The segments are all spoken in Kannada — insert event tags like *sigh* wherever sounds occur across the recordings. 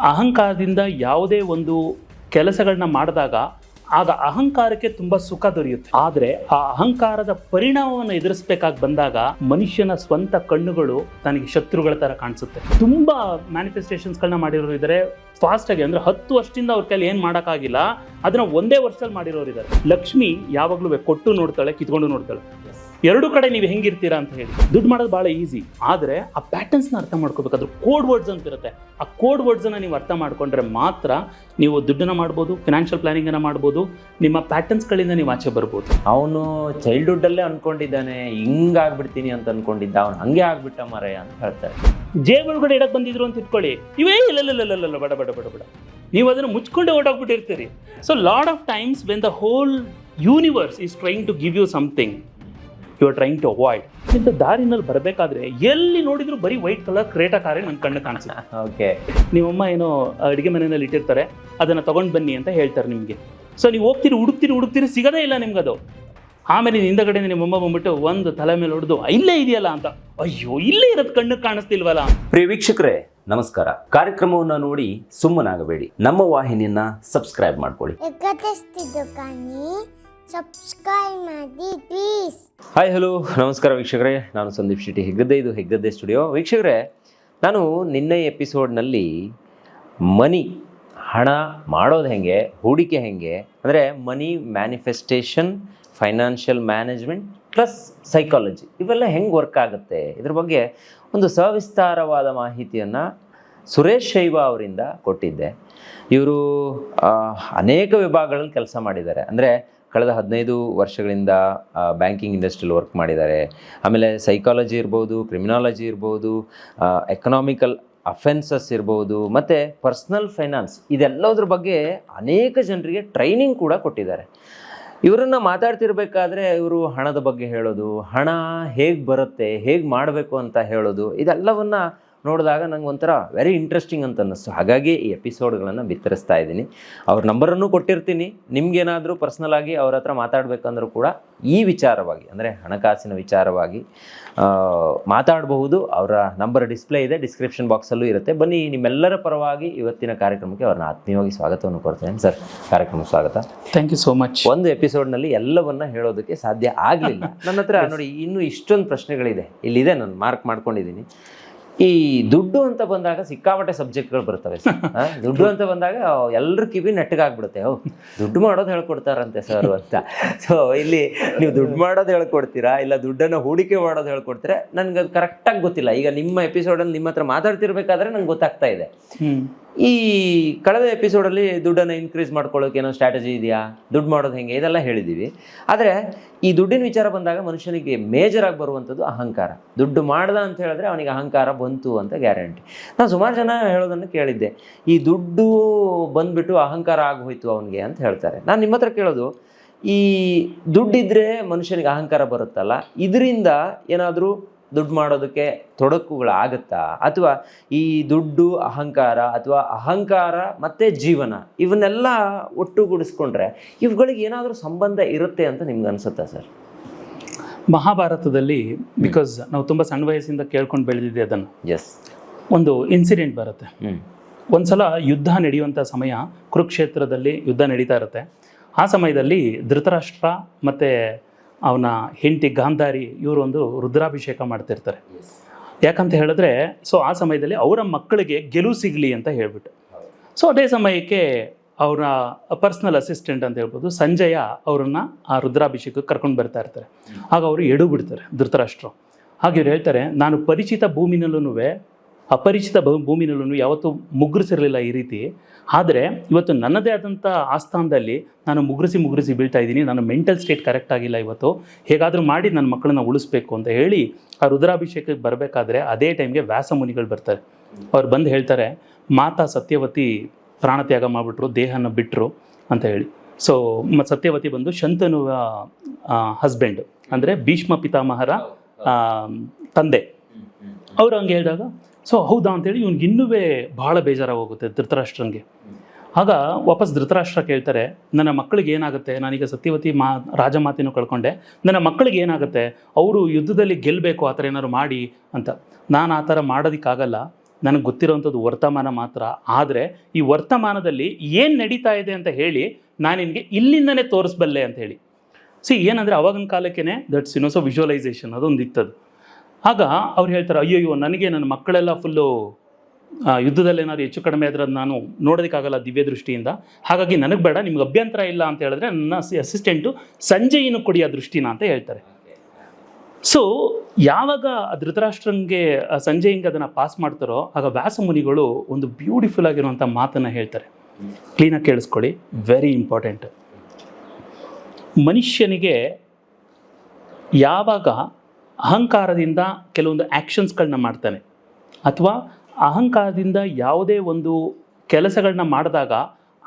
ಅಹಂಕಾರದಿಂದ ಯಾವುದೇ ಒಂದು ಕೆಲಸಗಳನ್ನ ಮಾಡಿದಾಗ ಆಗ ಅಹಂಕಾರಕ್ಕೆ ತುಂಬಾ ಸುಖ ದೊರೆಯುತ್ತೆ. ಆದರೆ ಆ ಅಹಂಕಾರದ ಪರಿಣಾಮವನ್ನು ಎದುರಿಸಬೇಕಾಗಿ ಬಂದಾಗ ಮನುಷ್ಯನ ಸ್ವಂತ ಕಣ್ಣುಗಳು ತನಗೆ ಶತ್ರುಗಳ ತರ ಕಾಣಿಸುತ್ತೆ. ತುಂಬಾ ಮ್ಯಾನಿಫೆಸ್ಟೇಷನ್ಸ್ಗಳನ್ನ ಮಾಡಿರೋರು ಇದ್ದಾರೆ ಫಾಸ್ಟ್ ಆಗಿ ಅಂದ್ರೆ ಹತ್ತು ವರ್ಷದಿಂದ ಅವ್ರ ಕೈಲಿ ಏನು ಮಾಡೋಕ್ಕಾಗಿಲ್ಲ. ಅದನ್ನ ಒಂದೇ ವರ್ಷದಲ್ಲಿ ಮಾಡಿರೋರು ಇದ್ದಾರೆ ಲಕ್ಷ್ಮಿ ಯಾವಾಗಲೂ ಕೊಟ್ಟು ನೋಡ್ತಾಳೆ, ಕಿತ್ಕೊಂಡು ನೋಡ್ತಾಳೆ. ಎರಡು ಕಡೆ ನೀವು ಹೆಂಗಿರ್ತೀರಾ ಅಂತ ಹೇಳಿ. ದುಡ್ಡು ಮಾಡೋದು ಭಾಳ ಈಸಿ. ಆದರೆ ಆ ಪ್ಯಾಟರ್ನ್ಸ್ನ ಅರ್ಥ ಮಾಡ್ಕೋಬೇಕಾದ್ರೆ ಕೋಡ್ ವರ್ಡ್ಸ್ ಅಂತ ಇರುತ್ತೆ. ಆ ಕೋಡ್ ವರ್ಡ್ಸನ್ನು ನೀವು ಅರ್ಥ ಮಾಡ್ಕೊಂಡ್ರೆ ಮಾತ್ರ ನೀವು ದುಡ್ಡನ್ನ ಮಾಡ್ಬೋದು ಫಿನಾನ್ಷಿಯಲ್ ಪ್ಲಾನಿಂಗನ್ನು ಮಾಡ್ಬೋದು ನಿಮ್ಮ ಪ್ಯಾಟರ್ನ್ಸ್ಗಳಿಂದ ನೀವು ಆಚೆ ಬರ್ಬೋದು. ಅವನು ಚೈಲ್ಡ್ಹುಡ್ಡಲ್ಲೇ ಅಂದ್ಕೊಂಡಿದ್ದಾನೆ ಅನ್ಕೊಂಡಿದ್ದಾನೆ ಹಿಂಗ್ ಆಗ್ಬಿಡ್ತೀನಿ ಅಂತ ಅನ್ಕೊಂಡಿದ್ದ. ಅವನು ಹಂಗೆ ಆಗ್ಬಿಟ್ಟ ಮಾರಾಯ ಅಂತ ಹೇಳ್ತಾರೆ ಜೇಬ್ ಒಳಗಡೆ ಇಡಕ್ಕೆ ಬಂದಿದ್ರು ಅಂತ ಇಟ್ಕೊಳ್ಳಿ. ಇವೇ ಇಲ್ಲ ಬಡ ಬಡ ಬಡ ಬಡ. ನೀವು ಅದನ್ನು ಮುಚ್ಕೊಂಡೆ ಓಡಾಕ್ಬಿಟ್ಟಿರ್ತೀರಿ so lot of times when the whole universe is trying to give you something you are trying to avoid ಇಂಥ ದಾರಿನಲ್ಲಿ ಬರಬೇಕಾದ್ರೆ ಎಲ್ಲಿ ನೋಡಿದ್ರು ಬರೀ ವೈಟ್ ಕಲರ್ ಕ್ರೇಟ ಕಾರೇ ನನ್ನ ಕಣ್ಣು ಕಾಣಿಸುತ್ತೆ. ಓಕೆ *laughs* ನಿಮ್ಮಮ್ಮ ಏನೋ ಅಡುಗೆ ಮನೆಯಲ್ಲಿ ಇಟ್ಟಿರ್ತಾರೆ ಅದನ್ನು ತಗೊಂಡು ಬನ್ನಿ ಅಂತ ಹೇಳ್ತಾರೆ ನಿಮಗೆ. ಸೊ ನೀವು ಹೋಗ್ತೀರಿ ಹುಡುಕ್ತೀರಿ ಹುಡುಕ್ತೀರಿ ಸಿಗೋದೇ ಇಲ್ಲ ನಿಮ್ಗೆ ಅದು ಆಮೇಲೆ ಹಿಂದಗಡೆ ನಿಮ್ಮಮ್ಮ ಬಂದ್ಬಿಟ್ಟು ಒಂದು ತಲೆ ಮೇಲೆ ಹೊಡೆದು ಇಲ್ಲೇ ಇದೆಯಲ್ಲ ಅಂತ. ಅಯ್ಯೋ ಇಲ್ಲೇ ಇರೋದು ಕಣ್ಣು ಕಾಣಿಸ್ತಿಲ್ವಲ್ಲ? ಪ್ರಿಯ ವೀಕ್ಷಕರೇ ನಮಸ್ಕಾರ. ಕಾರ್ಯಕ್ರಮವನ್ನ ನೋಡಿ ಸುಮ್ಮನಾಗಬೇಡಿ. ನಮ್ಮ ವಾಹಿನಿಯನ್ನ ಸಬ್ಸ್ಕ್ರೈಬ್ ಮಾಡ್ಕೊಳ್ಳಿ. ಸಬ್ಸ್ಕ್ರೈಬ್ ಮಾಡಿ ಪ್ಲೀಸ್ ಹಾಯ್ ಹಲೋ ನಮಸ್ಕಾರ ವೀಕ್ಷಕರೇ. ನಾನು ಸಂದೀಪ್ ಶೆಟ್ಟಿ ಹೆಗ್ಗದ್ದೆ. ಇದು ಹೆಗ್ಗದ್ದೆ ಸ್ಟುಡಿಯೋ ವೀಕ್ಷಕರೇ, ನಾನು ನಿನ್ನೆ ಎಪಿಸೋಡ್ನಲ್ಲಿ ಮನಿ, ಹಣ ಮಾಡೋದು ಹೆಂಗೆ, ಹೂಡಿಕೆ ಹೆಂಗೆ, ಅಂದರೆ money manifestation financial management plus psychology ಇವೆಲ್ಲ ಹೆಂಗೆ ವರ್ಕ್ ಆಗುತ್ತೆ? ಇದ್ರ ಬಗ್ಗೆ ಒಂದು ಸವಿಸ್ತಾರವಾದ ಮಾಹಿತಿಯನ್ನು ಸುರೇಶ್ ಶೈವ ಅವರಿಂದ ಕೊಟ್ಟಿದ್ದೆ. ಇವರು ಅನೇಕ ವಿಭಾಗಗಳಲ್ಲಿ ಕೆಲಸ ಮಾಡಿದ್ದಾರೆ. ಅಂದರೆ ಕಳೆದ ಹದಿನೈದು ವರ್ಷಗಳಿಂದ ಬ್ಯಾಂಕಿಂಗ್ ಇಂಡಸ್ಟ್ರಿಯಲ್ಲಿ ವರ್ಕ್ ಮಾಡಿದ್ದಾರೆ. ಆಮೇಲೆ ಸೈಕಾಲಜಿ ಇರ್ಬೋದು ಕ್ರಿಮಿನಾಲಜಿ ಇರ್ಬೋದು ಎಕನಾಮಿಕಲ್ ಅಫೆನ್ಸಸ್ ಇರ್ಬೋದು, ಮತ್ತು ಪರ್ಸ್ನಲ್ ಫೈನಾನ್ಸ್ ಇದೆಲ್ಲದ್ರ ಬಗ್ಗೆ ಅನೇಕ ಜನರಿಗೆ ಟ್ರೈನಿಂಗ್ ಕೂಡ ಕೊಟ್ಟಿದ್ದಾರೆ. ಇವರನ್ನು ಮಾತಾಡ್ತಿರ್ಬೇಕಾದ್ರೆ ಇವರು ಹಣದ ಬಗ್ಗೆ ಹೇಳೋದು, ಹಣ ಹೇಗೆ ಬರುತ್ತೆ, ಹೇಗೆ ಮಾಡಬೇಕು ಅಂತ ಹೇಳೋದು, ಇದೆಲ್ಲವನ್ನ ನೋಡಿದಾಗ ನಂಗೆ ಒಂಥರ ವೆರಿ ಇಂಟ್ರೆಸ್ಟಿಂಗ್ ಅಂತ ಅನ್ನಿಸ್ತು ಹಾಗಾಗಿ ಈ ಎಪಿಸೋಡ್ಗಳನ್ನು ಬಿತ್ತರಿಸ್ತಾ ಇದ್ದೀನಿ. ಅವ್ರ ನಂಬರನ್ನು ಕೊಟ್ಟಿರ್ತೀನಿ. ನಿಮ್ಗೇನಾದರೂ ಪರ್ಸ್ನಲ್ ಆಗಿ ಅವ್ರ ಹತ್ರ ಮಾತಾಡಬೇಕಂದ್ರೂ ಕೂಡ ಈ ವಿಚಾರವಾಗಿ ಅಂದರೆ ಹಣಕಾಸಿನ ವಿಚಾರವಾಗಿ ಮಾತಾಡಬಹುದು. ಅವರ ನಂಬರ್ ಡಿಸ್ಪ್ಲೇ ಇದೆ ಡಿಸ್ಕ್ರಿಪ್ಷನ್ ಬಾಕ್ಸಲ್ಲೂ ಇರುತ್ತೆ. ಬನ್ನಿ ನಿಮ್ಮೆಲ್ಲರ ಪರವಾಗಿ ಇವತ್ತಿನ ಕಾರ್ಯಕ್ರಮಕ್ಕೆ ಅವ್ರನ್ನ ಆತ್ಮೀಯವಾಗಿ ಸ್ವಾಗತವನ್ನು ಕೊಡ್ತೇನೆ. ಸರ್ ಕಾರ್ಯಕ್ರಮ ಸ್ವಾಗತ. ಥ್ಯಾಂಕ್ ಯು ಸೋ ಮಚ್ ಒಂದು ಎಪಿಸೋಡ್ನಲ್ಲಿ ಎಲ್ಲವನ್ನ ಹೇಳೋದಕ್ಕೆ ಸಾಧ್ಯ ಆಗಲಿಲ್ಲ. ನನ್ನ ಹತ್ರ ನೋಡಿ ಇನ್ನೂ ಇಷ್ಟೊಂದು ಪ್ರಶ್ನೆಗಳಿದೆ. ಇಲ್ಲಿದೆ ನಾನು ಮಾರ್ಕ್ ಮಾಡ್ಕೊಂಡಿದ್ದೀನಿ. ಈ ದುಡ್ಡು ಅಂತ ಬಂದಾಗ ಸಿಕ್ಕಾಪಟ್ಟೆ ಸಬ್ಜೆಕ್ಟ್ಗಳು ಬರ್ತವೆ. *laughs* ದುಡ್ಡು ಅಂತ ಬಂದಾಗ ಎಲ್ಲರ ಕಿವಿ ನೆಟ್ಟಗಾಗ್ಬಿಡುತ್ತೆ. ಓ ದುಡ್ಡು ಮಾಡೋದು ಹೇಳ್ಕೊಡ್ತಾರಂತೆ ಸರ್ ಅಂತ. ಸೊ ಇಲ್ಲಿ ನೀವು ದುಡ್ಡು ಮಾಡೋದು ಹೇಳ್ಕೊಡ್ತೀರಾ? ಇಲ್ಲ ದುಡ್ಡನ್ನು ಹೂಡಿಕೆ ಮಾಡೋದು ಹೇಳ್ಕೊಡ್ತೀರಾ? ನನ್ಗೆ ಅದು ಕರೆಕ್ಟಾಗಿ ಗೊತ್ತಿಲ್ಲ. ಈಗ ನಿಮ್ಮ ಎಪಿಸೋಡಲ್ಲಿ ನಿಮ್ಮ ಹತ್ರ ಮಾತಾಡ್ತಿರ್ಬೇಕಾದ್ರೆ ನಂಗೆ ಗೊತ್ತಾಗ್ತಾ ಇದೆ. ಈ ಕಳೆದ ಎಪಿಸೋಡಲ್ಲಿ ದುಡ್ಡನ್ನು ಇನ್ಕ್ರೀಸ್ ಮಾಡ್ಕೊಳ್ಳೋಕೆ ಏನೋ ಸ್ಟ್ರಾಟಜಿ ಇದೆಯಾ? ದುಡ್ಡು ಮಾಡೋದು ಹೆಂಗೆ? ಇದೆಲ್ಲ ಹೇಳಿದ್ದೀವಿ ಆದರೆ ಈ ದುಡ್ಡಿನ ವಿಚಾರ ಬಂದಾಗ ಮನುಷ್ಯನಿಗೆ ಮೇಜರ್ ಆಗಿ ಬರುವಂಥದ್ದು ಅಹಂಕಾರ. ದುಡ್ಡು ಮಾಡ್ದ ಅಂತ ಹೇಳಿದ್ರೆ ಅವನಿಗೆ ಅಹಂಕಾರ ಬಂತು ಅಂತ ಗ್ಯಾರಂಟಿ ನಾನು ಸುಮಾರು ಜನ ಹೇಳೋದನ್ನು ಕೇಳಿದ್ದೆ. ಈ ದುಡ್ಡು ಬಂದ್ಬಿಟ್ಟು ಅಹಂಕಾರ ಆಗೋಯ್ತು ಅವನಿಗೆ ಅಂತ ಹೇಳ್ತಾರೆ. ನಾನು ನಿಮ್ಮ ಹತ್ರ ಕೇಳೋದು, ಈ ದುಡ್ಡಿದ್ರೆ ಮನುಷ್ಯನಿಗೆ ಅಹಂಕಾರ ಬರುತ್ತಲ್ಲ? ಇದರಿಂದ ಏನಾದರೂ ದುಡ್ಡು ಮಾಡೋದಕ್ಕೆ ತೊಡಕುಗಳಾಗತ್ತಾ ಅಥವಾ ಈ ದುಡ್ಡು ಅಹಂಕಾರ ಅಥವಾ ಅಹಂಕಾರ ಮತ್ತು ಜೀವನ ಇವನ್ನೆಲ್ಲ ಒಟ್ಟುಗೂಡಿಸ್ಕೊಂಡ್ರೆ ಇವುಗಳಿಗೆ ಏನಾದರೂ ಸಂಬಂಧ ಇರುತ್ತೆ ಅಂತ ನಿಮ್ಗೆ ಅನಿಸುತ್ತೆ ಸರ್? ಮಹಾಭಾರತದಲ್ಲಿ ಬಿಕಾಸ್ ನಾವು ತುಂಬ ಸಣ್ಣ ವಯಸ್ಸಿಂದ ಕೇಳ್ಕೊಂಡು ಬೆಳೆದಿದ್ದೆ ಅದನ್ನು. ಎಸ್ ಒಂದು ಇನ್ಸಿಡೆಂಟ್ ಬರುತ್ತೆ. ಹ್ಞೂ ಒಂದ್ಸಲ ಯುದ್ಧ ನಡೆಯುವಂಥ ಸಮಯ ಕುರುಕ್ಷೇತ್ರದಲ್ಲಿ ಯುದ್ಧ ನಡೀತಾ ಇರುತ್ತೆ. ಆ ಸಮಯದಲ್ಲಿ ಧೃತರಾಷ್ಟ್ರ ಮತ್ತು ಅವನ ಹೆಂಡತಿ ಗಾಂಧಾರಿ ಇವರೊಂದು ಒಂದು ರುದ್ರಾಭಿಷೇಕ ಮಾಡ್ತಿರ್ತಾರೆ. ಯಾಕಂತ ಹೇಳಿದ್ರೆ ಸೊ ಆ ಸಮಯದಲ್ಲಿ ಅವರ ಮಕ್ಕಳಿಗೆ ಗೆಲುವು ಸಿಗಲಿ ಅಂತ ಹೇಳ್ಬಿಟ್ಟು. ಸೊ ಅದೇ ಸಮಯಕ್ಕೆ ಅವರ ಪರ್ಸ್ನಲ್ ಅಸಿಸ್ಟೆಂಟ್ ಅಂತ ಹೇಳ್ಬೋದು ಸಂಜಯ ಅವರನ್ನು ಆ ರುದ್ರಾಭಿಷೇಕಕ್ಕೆ ಕರ್ಕೊಂಡು ಬರ್ತಾ ಇರ್ತಾರೆ. ಆಗ ಅವರು ಎಡು ಬಿಡ್ತಾರೆ ಧೃತರಾಷ್ಟ್ರ. ಹಾಗೆ ಇವ್ರು ಹೇಳ್ತಾರೆ ನಾನು ಪರಿಚಿತ ಭೂಮಿನಲ್ಲೂ ಅಪರಿಚಿತ ಭೂ ಭೂಮಿನಲ್ಲೂ ಯಾವತ್ತೂ ಮುಗ್ರಿಸಿರಲಿಲ್ಲ ಈ ರೀತಿ. ಆದರೆ ಇವತ್ತು ನನ್ನದೇ ಆದಂಥ ಆಸ್ಥಾನದಲ್ಲಿ ನಾನು ಮುಗ್ರಿಸಿ ಮುಗ್ರಿಸಿ ಬೀಳ್ತಾ ಇದ್ದೀನಿ. ನನ್ನ ಮೆಂಟಲ್ ಸ್ಟೇಟ್ ಕರೆಕ್ಟ್ ಆಗಿಲ್ಲ ಇವತ್ತು. ಹೇಗಾದರೂ ಮಾಡಿ ನನ್ನ ಮಕ್ಕಳನ್ನ ಉಳಿಸ್ಬೇಕು ಅಂತ ಹೇಳಿ ಆ ರುದ್ರಾಭಿಷೇಕಕ್ಕೆ ಬರಬೇಕಾದ್ರೆ ಅದೇ ಟೈಮ್ಗೆ ವ್ಯಾಸ ಮುನಿಗಳು ಬರ್ತಾರೆ. ಅವ್ರು ಬಂದು ಹೇಳ್ತಾರೆ ಮಾತಾ ಸತ್ಯವತಿ ಪ್ರಾಣತ್ಯಾಗ ಮಾಡಿಬಿಟ್ರು ದೇಹನ ಬಿಟ್ಟರು ಅಂತ ಹೇಳಿ. ಸೊ ಮತ್ತು ಸತ್ಯವತಿ ಬಂದು ಶಂತನುವ ಹಸ್ಬೆಂಡ್ ಅಂದರೆ ಭೀಷ್ಮ ಪಿತಾಮಹರ ತಂದೆ. ಅವ್ರು ಹಂಗೆ ಹೇಳಿದಾಗ ಸೊ ಹೌದಾ ಅಂತೇಳಿ ಇವ್ನಿಗೆ ಇನ್ನೂ ಭಾಳ ಬೇಜಾರಾಗೋಗುತ್ತೆ ಧೃತರಾಷ್ಟ್ರಂಗೆ. ಆಗ ವಾಪಸ್ ಧೃತರಾಷ್ಟ್ರ ಕೇಳ್ತಾರೆ, ನನ್ನ ಮಕ್ಕಳಿಗೆ ಏನಾಗುತ್ತೆ? ನಾನೀಗ ಸತ್ಯವತಿ ಮಾ ರಾಜಮಾತೆನೂ ಕಳ್ಕೊಂಡೆ. ನನ್ನ ಮಕ್ಕಳಿಗೆ ಏನಾಗುತ್ತೆ? ಅವರು ಯುದ್ಧದಲ್ಲಿ ಗೆಲ್ಲಬೇಕು ಆ ಥರ ಏನಾದ್ರು ಮಾಡಿ ಅಂತ. ನಾನು ಆ ಥರ ಮಾಡೋದಕ್ಕಾಗಲ್ಲ. ನನಗೆ ಗೊತ್ತಿರೋವಂಥದ್ದು ವರ್ತಮಾನ ಮಾತ್ರ. ಆದರೆ ಈ ವರ್ತಮಾನದಲ್ಲಿ ಏನು ನಡೀತಾ ಇದೆ ಅಂತ ಹೇಳಿ ನಾನು ನಿನಗೆ ಇಲ್ಲಿಂದನೇ ತೋರಿಸ್ಬಲ್ಲೆ ಅಂತ ಹೇಳಿ. ಸಿ ಏನಂದರೆ ಅವಾಗಿನ ಕಾಲಕ್ಕೇ ದಟ್ಸ್ ಇನ್ನೊಸೋ ವಿಜುವಲೈಸೇಷನ್ ಅದೊಂದು ಇತ್ತದು ಆಗ ಅವ್ರು ಹೇಳ್ತಾರೆ, ಅಯ್ಯಯ್ಯೋ, ನನಗೆ ನನ್ನ ಮಕ್ಕಳೆಲ್ಲ ಫುಲ್ಲು ಯುದ್ಧದಲ್ಲಿ ಏನಾದ್ರು ಹೆಚ್ಚು ಕಡಿಮೆ ಆದ್ರೆ ಅದು ನಾನು ನೋಡೋದಕ್ಕಾಗಲ್ಲ ದಿವ್ಯ ದೃಷ್ಟಿಯಿಂದ ಹಾಗಾಗಿ ನನಗೆ ಬೇಡ, ನಿಮ್ಗೆ ಅಭ್ಯಂತರ ಇಲ್ಲ ಅಂತ ಹೇಳಿದ್ರೆ ನನ್ನ ಅಸಿಸ್ಟೆಂಟು ಸಂಜೆಯನ್ನು ಕೊಡಿ ಆ ದೃಷ್ಟಿನ ಅಂತ ಹೇಳ್ತಾರೆ. ಸೊ ಯಾವಾಗ ಧೃತರಾಷ್ಟ್ರಂಗೆ ಸಂಜೆ ಹಿಂಗೆ ಅದನ್ನು ಪಾಸ್ ಮಾಡ್ತಾರೋ, ಆಗ ವ್ಯಾಸ ಮುನಿಗಳು ಒಂದು ಬ್ಯೂಟಿಫುಲ್ ಆಗಿರುವಂಥ ಮಾತನ್ನು ಹೇಳ್ತಾರೆ. ಕ್ಲೀನಾಗಿ ಕೇಳಿಸ್ಕೊಳ್ಳಿ ವೆರಿ ಇಂಪಾರ್ಟೆಂಟ್ ಮನುಷ್ಯನಿಗೆ ಯಾವಾಗ ಅಹಂಕಾರದಿಂದ ಕೆಲವೊಂದು ಆ್ಯಕ್ಷನ್ಸ್ಗಳನ್ನ ಮಾಡ್ತಾನೆ. ಅಥವಾ ಅಹಂಕಾರದಿಂದ ಯಾವುದೇ ಒಂದು ಕೆಲಸಗಳನ್ನ ಮಾಡಿದಾಗ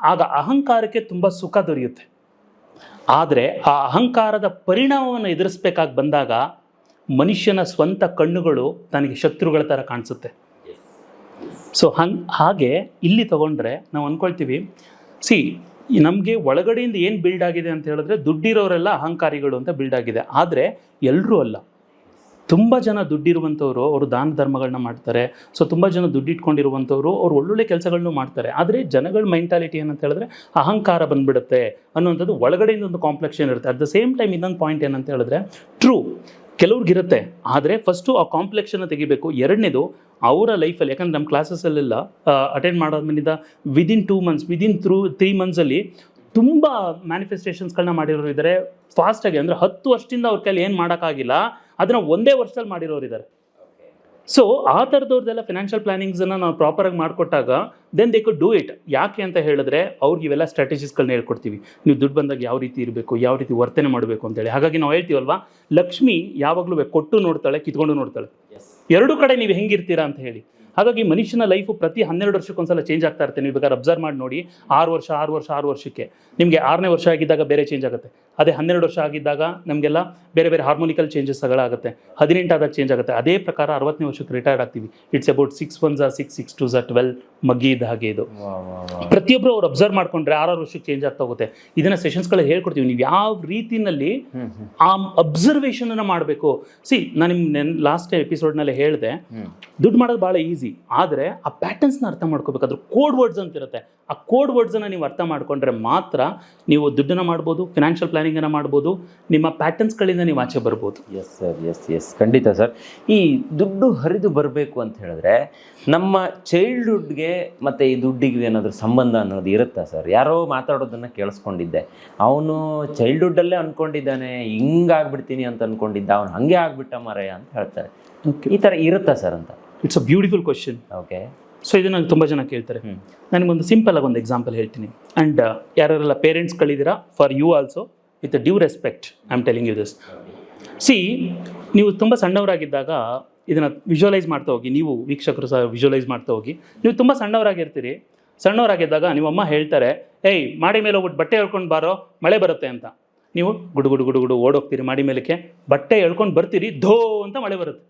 ಆಗ ಅಹಂಕಾರಕ್ಕೆ ತುಂಬ ಸುಖ ದೊರೆಯುತ್ತೆ. ಆದರೆ ಆ ಅಹಂಕಾರದ ಪರಿಣಾಮವನ್ನು ಎದುರಿಸ್ಬೇಕಾಗಿ ಬಂದಾಗ ಮನುಷ್ಯನ ಸ್ವಂತ ಕಣ್ಣುಗಳು ತನಗೆ ಶತ್ರುಗಳ ಥರ ಕಾಣಿಸುತ್ತೆ. ಸೊ ಹಂಗೆ, ಹಾಗೆ ಇಲ್ಲಿ ತಗೊಂಡ್ರೆ ನಾವು ಅಂದ್ಕೊಳ್ತೀವಿ ಸಿ, ನಮಗೆ ಒಳಗಡೆಯಿಂದ ಏನು ಬಿಲ್ಡ್ ಆಗಿದೆ ಅಂತ ಹೇಳಿದ್ರೆ ದುಡ್ಡಿರೋರೆಲ್ಲ ಅಹಂಕಾರಿಗಳು ಅಂತ ಬಿಲ್ಡ್ ಆಗಿದೆ. ಆದರೆ ಎಲ್ಲರೂ ಅಲ್ಲ. ತುಂಬ ಜನ ದುಡ್ಡಿರುವಂಥವ್ರು ಅವರು ದಾನ ಧರ್ಮಗಳನ್ನ ಮಾಡ್ತಾರೆ. ಸೊ ತುಂಬ ಜನ ದುಡ್ಡಿಟ್ಕೊಂಡಿರುವಂಥವ್ರು ಅವ್ರು ಒಳ್ಳೊಳ್ಳೆ ಕೆಲಸಗಳನ್ನು ಮಾಡ್ತಾರೆ. ಆದರೆ ಜನಗಳ ಮೆಂಟಾಲಿಟಿ ಏನಂತ ಹೇಳಿದ್ರೆ ಅಹಂಕಾರ ಬಂದ್ಬಿಡುತ್ತೆ ಅನ್ನುವಂಥದ್ದು ಒಳಗಡೆಯಿಂದ ಒಂದು ಕಾಂಪ್ಲೆಕ್ಷನ್ ಇರುತ್ತೆ. ಅಟ್ ದ ಸೇಮ್ ಟೈಮ್ ಇನ್ನೊಂದು ಪಾಯಿಂಟ್ ಏನಂತ ಹೇಳಿದ್ರೆ ಟ್ರೂ ಕೆಲವ್ರಿಗಿರುತ್ತೆ. ಆದರೆ ಫಸ್ಟು ಆ ಕಾಂಪ್ಲೆಕ್ಷನ್ನ ತೆಗಿಬೇಕು. ಎರಡನೇದು ಅವರ ಲೈಫಲ್ಲಿ ಯಾಕಂದ್ರೆ ನಮ್ಮ ಕ್ಲಾಸಸ್ಸಲ್ಲೆಲ್ಲ attend ಮಾಡೋದ್ಮೇಲಿಂದ within two months within through three ಮಂತ್ಸಲ್ಲಿ ತುಂಬ ಮ್ಯಾನಿಫೆಸ್ಟೇಷನ್ಸ್ಗಳನ್ನ ಮಾಡಿರೋರು ಇದ್ದಾರೆ ಫಾಸ್ಟಾಗಿ ಅಂದರೆ ಹತ್ತು ವರ್ಷದಿಂದ ಅವ್ರ ಕೈಲಿ ಏನು ಮಾಡೋಕ್ಕಾಗಿಲ್ಲ. ಅದನ್ನು ಒಂದೇ ವರ್ಷದಲ್ಲಿ ಮಾಡಿರೋರು ಇದ್ದಾರೆ ಸೊ ಆ ಥರದವ್ರದ್ದೆಲ್ಲ ಫಿನಾನ್ಷಿಯಲ್ ಪ್ಲಾನಿಂಗ್ಸನ್ನು ನಾವು ಪ್ರಾಪರಾಗಿ ಮಾಡಿಕೊಟ್ಟಾಗ then they could do it ಯಾಕೆ ಅಂತ ಹೇಳಿದ್ರೆ ಅವ್ರಿಗೆ ಇವೆಲ್ಲ ಸ್ಟ್ರಾಟಜೀಸ್ಗಳನ್ನ ಹೇಳ್ಕೊಡ್ತೀವಿ. ನೀವು ದುಡ್ಡು ಬಂದಾಗ ಯಾವ ರೀತಿ ಇರಬೇಕು ಯಾವ ರೀತಿ ವರ್ತನೆ ಮಾಡಬೇಕು ಅಂತೇಳಿ ಹಾಗಾಗಿ ನಾವು ಹೇಳ್ತೀವಲ್ವಾ ಲಕ್ಷ್ಮಿ ಯಾವಾಗಲೂ ಕೊಟ್ಟು ನೋಡ್ತಾಳೆ ಕಿತ್ಕೊಂಡು ನೋಡ್ತಾಳೆ. ಎರಡು ಕಡೆ ನೀವು ಹೆಂಗಿರ್ತೀರಾ ಅಂತ ಹೇಳಿ. ಹಾಗಾಗಿ ಮನುಷ್ಯನ ಲೈಫು ಪ್ರತಿ ಹನ್ನೆರಡು ವರ್ಷಕ್ಕೊಂದ್ಸಲ ಚೇಂಜ್ ಆಗ್ತಾ ಇರುತ್ತೆ. ನೀವು ಬೇಕಾದ್ರೆ ಅಬ್ಸರ್ವ್ ಮಾಡಿ ನೋಡಿ. ಆರು ವರ್ಷ ಆರು ವರ್ಷ ಆರು ವರ್ಷಕ್ಕೆ. ನಿಮಗೆ ಆರನೇ ವರ್ಷ ಆಗಿದ್ದಾಗ ಬೇರೆ ಚೇಂಜ್ ಆಗುತ್ತೆ. ಅದೇ ಹನ್ನೆರಡು ವರ್ಷ ಆಗಿದ್ದಾಗ ನಮಗೆಲ್ಲ ಬೇರೆ ಬೇರೆ ಹಾರ್ಮೋನಿಕಲ್ ಚೇಂಜಸ್ಗಳಾಗುತ್ತೆ ಹದಿನೆಂಟಾದಾಗ ಚೇಂಜ್ ಆಗುತ್ತೆ. ಅದೇ ಪ್ರಕಾರ ಅರವತ್ತನೇ ವರ್ಷಕ್ಕೆ ರಿಟೈರ್ಡ್ ಆಗ್ತೀವಿ. ಇಟ್ಸ್ ಅಬೌಟ್ ಸಿಕ್ಸ್ ಒನ್ ಝಾ ಸಿಕ್ಸ್ ಸಿಕ್ಸ್ ಟು ಝಾ ಟ್ವೆಲ್ ಮಗ್ಗಿ ಇದ್ದ ಹಾಗೆ ಇದು. ಪ್ರತಿಯೊಬ್ಬರು ಅವ್ರು ಅಬ್ಸರ್ವ್ ಮಾಡ್ಕೊಂಡ್ರೆ ಆರಾರು ವರ್ಷಕ್ಕೆ ಚೇಂಜ್ ಆಗ್ತಾ ಹೋಗುತ್ತೆ. ಇದನ್ನ ಸೆಷನ್ಸ್ಗಳಲ್ಲಿ ಹೇಳ್ಕೊಡ್ತೀವಿ. ನೀವು ಯಾವ ರೀತಿನಲ್ಲಿ ಆ ಅಬ್ಸರ್ವೇಷನ್ ಮಾಡಬೇಕು. ಸಿ ನಾನು ನಿಮ್ಮ ಲಾಸ್ಟ್ ಎಪಿಸೋಡ್ನಲ್ಲಿ ಹೇಳಿದೆ. ದುಡ್ಡು ಮಾಡೋದು ಭಾಳ ಈಸಿ ಆದರೆ ಆ ಪ್ಯಾಟರ್ನ್ಸ್ನ ಅರ್ಥ ಮಾಡ್ಕೋಬೇಕು. ಅದ್ರ ಕೋಡ್ ವರ್ಡ್ಸ್ ಅಂತ ಇರುತ್ತೆ. ಆ ಕೋಡ್ ವರ್ಡ್ಸನ್ನು ನೀವು ಅರ್ಥ ಮಾಡ್ಕೊಂಡ್ರೆ ಮಾತ್ರ ನೀವು ದುಡ್ಡನ್ನು ಮಾಡ್ಬೋದು ಫಿನಾನ್ಷಿಯಲ್ ಪ್ಲಾನಿಂಗನ್ನು ಮಾಡ್ಬೋದು ನಿಮ್ಮ ಪ್ಯಾಟರ್ನ್ಸ್ಗಳಿಂದ ನೀವು ಆಚೆ ಬರ್ಬೋದು. ಎಸ್ ಸರ್ ಎಸ್ ಎಸ್ ಖಂಡಿತ ಸರ್ ಈ ದುಡ್ಡು ಹರಿದು ಬರಬೇಕು ಅಂತ ಹೇಳಿದ್ರೆ ನಮ್ಮ ಚೈಲ್ಡ್ಹುಡ್ಗೆ ಮತ್ತು ಈ ದುಡ್ಡಿಗೆ ಏನಾದರೂ ಸಂಬಂಧ ಅನ್ನೋದು ಇರುತ್ತಾ ಸರ್ ಯಾರೋ ಮಾತಾಡೋದನ್ನು ಕೇಳಿಸ್ಕೊಂಡಿದ್ದೆ. ಅವನು ಚೈಲ್ಡ್ಹುಡ್ಡಲ್ಲೇ ಅಂದ್ಕೊಂಡಿದ್ದಾನೆ ಹಿಂಗಾಗ್ಬಿಡ್ತೀನಿ ಅಂತ ಅಂದ್ಕೊಂಡಿದ್ದ ಅವನು ಹಾಗೆ ಆಗ್ಬಿಟ್ಟ ಮರೆಯ ಅಂತ ಹೇಳ್ತಾರೆ. ಈ ಥರ ಇರುತ್ತಾ ಸರ್ ಅಂತ? It's a beautiful question okay so ಇದು ನಂಗೆ ತುಂಬ ಜನ ಕೇಳ್ತಾರೆ. ನನಗೊಂದು ಸಿಂಪಲ್ ಆಗಿ ಒಂದು ಎಕ್ಸಾಂಪಲ್ ಹೇಳ್ತೀನಿ. ಆ್ಯಂಡ್ ಯಾರೆಲ್ಲ ಪೇರೆಂಟ್ಸ್ಗಳಿದ್ದೀರಾ for you also with due respect I am telling you this see ನೀವು ತುಂಬ ಸಣ್ಣವರಾಗಿದ್ದಾಗ ಇದನ್ನು ವಿಜುವಲೈಸ್ ಮಾಡ್ತಾ ಹೋಗಿ ನೀವು ವೀಕ್ಷಕರು ಸಹ ವಿಜುವಲೈಸ್ ಮಾಡ್ತಾ ಹೋಗಿ. ನೀವು ತುಂಬ ಸಣ್ಣವರಾಗಿರ್ತೀರಿ. ಸಣ್ಣವರಾಗಿದ್ದಾಗ ನಿಮ್ಮಮ್ಮ ಹೇಳ್ತಾರೆ ಏಯ್ ಮಾಡಿ ಮೇಲೆ ಹೋಗ್ಬಿಟ್ಟು ಬಟ್ಟೆ ಹೇಳ್ಕೊಂಡು ಬಾರೋ ಮಳೆ ಬರುತ್ತೆ ಅಂತ. ನೀವು ಗುಡು ಗುಡು ಗುಡು ಗುಡು ಓಡೋಗ್ತೀರಿ ಮಾಡಿ ಮೇಲಕ್ಕೆ ಬಟ್ಟೆ ಹೇಳ್ಕೊಂಡು ಬರ್ತೀರಿ ಧೋ ಅಂತ ಮಳೆ ಬರುತ್ತೆ.